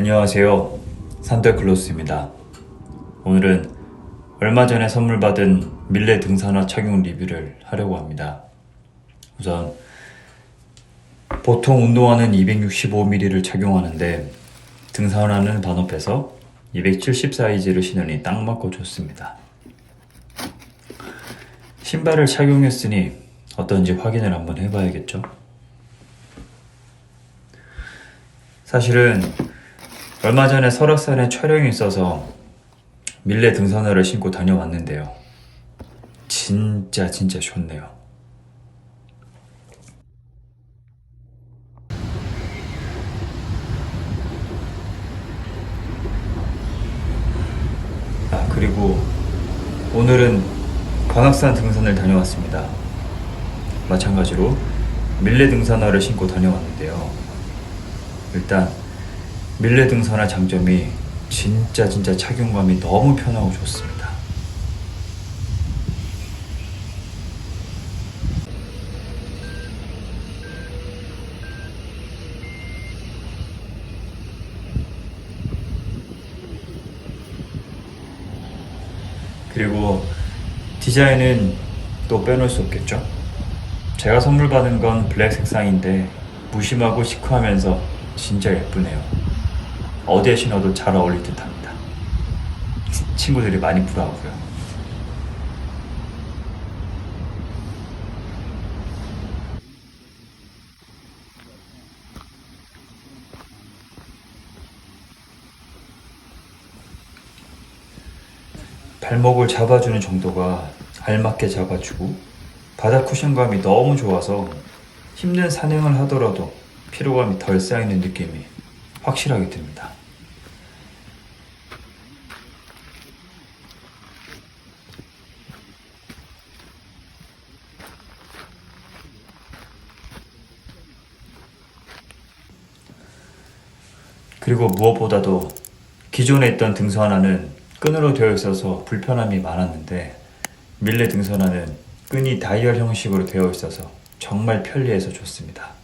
안녕하세요. 산더클로스입니다. 오늘은 얼마 전에 선물 받은 밀레 등산화 착용 리뷰를 하려고 합니다. 우선 보통 운동화는 265mm를 착용하는데 등산화는 반업해서 270 사이즈를 신으니 딱 맞고 좋습니다. 신발을 착용했으니 어떤지 확인을 한번 해봐야겠죠? 사실은 얼마 전에 설악산에 촬영이 있어서 밀레 등산화를 신고 다녀왔는데요. 진짜 진짜 좋네요. 아, 그리고 오늘은 관악산 등산을 다녀왔습니다. 마찬가지로 밀레 등산화를 신고 다녀왔는데요. 일단 밀레 등산화 장점이 진짜 진짜 착용감이 너무 편하고 좋습니다. 그리고 디자인은 또 빼놓을 수 없겠죠? 제가 선물 받은 건 블랙 색상인데 무심하고 시크하면서 진짜 예쁘네요. 어디에 신어도 잘 어울릴 듯 합니다. 친구들이 많이 부러워하고요. 발목을 잡아주는 정도가 알맞게 잡아주고 바닥 쿠션감이 너무 좋아서 힘든 산행을 하더라도 피로감이 덜 쌓이는 느낌이 확실하게 듭니다. 그리고 무엇보다도 기존에 있던 등산화는 끈으로 되어 있어서 불편함이 많았는데 밀레 등산화는 끈이 다이얼 형식으로 되어 있어서 정말 편리해서 좋습니다.